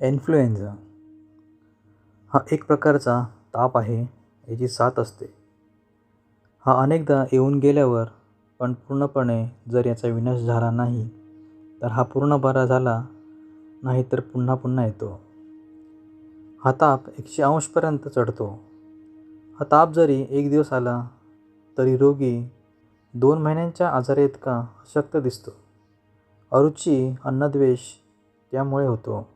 Influenza हा एक प्रकारचा ताप आहे याची साथ असते. हा अनेकदा येऊन गेल्यावर पण पूर्णपणे जर याचा विनाश झाला नाही तर हा पूर्ण बरा झाला नाही तर पुन्हा पुन्हा येतो. हा ताप एकशे अंशपर्यंत चढतो. हा ताप जरी एक दिवस आला तरी रोगी दोन महिन्यांच्या आजाराइतका अशक्त दिसतो. अरुची अन्नद्वेष त्यामुळे होतो.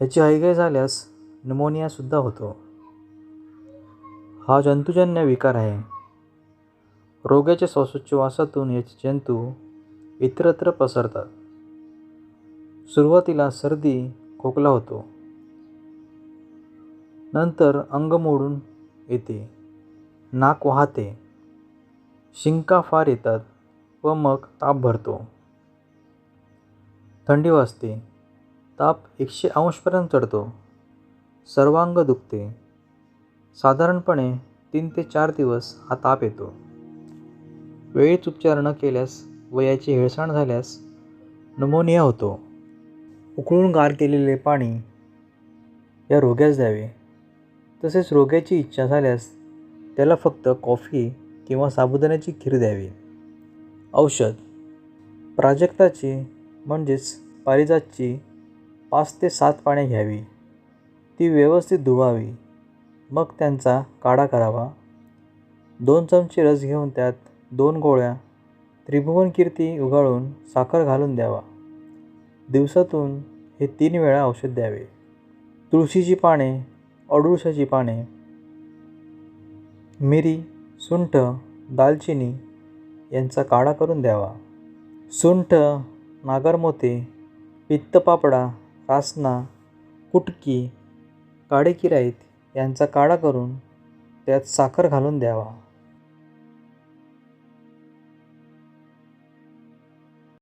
ह्याची हयगय झाल्यास न्यूमोनियासुद्धा होतो. हा जंतुजन्य विकार आहे. रोग्याच्या श्वासोच्छवासातून याचे जंतू इतरत्र पसरतात. सुरुवातीला सर्दी खोकला होतो. नंतर अंग मोडून येते. नाक वाहते. शिंका फार येतात व मग ताप भरतो. थंडी वाजते. ताप एकशे अंशपर्यंत चढतो. सर्वांग दुखते. साधारणपणे तीन ते चार दिवस हा ताप येतो. वेळीच उपचार न केल्यास व याची हेळसांड झाल्यास नमोनिया होतो. उकळून गार केलेले पाणी या रोग्यास द्यावे. तसेच रोग्याची इच्छा झाल्यास त्याला फक्त कॉफी किंवा साबुदाण्याची खीर द्यावी. औषध. प्राजक्ताची म्हणजेच पारिजातची पाच ते सात पाने घ्यावी. ती व्यवस्थित धुवावी. मग त्यांचा काढा करावा. दोन चमचे रस घेऊन त्यात दोन गोळ्या त्रिभुवन कीर्ती उगाळून साखर घालून द्यावा. दिवसातून हे तीन वेळा औषध द्यावे. तुळशीची पाने अडुळशाची पाने मिरी सुंठ दालचिनी यांचा काढा करून द्यावा. सुंठ नागरमोते पित्तपापडा पासना कुटकी काळी किराईत यांचा काढा करून त्यात साखर घालून द्यावा.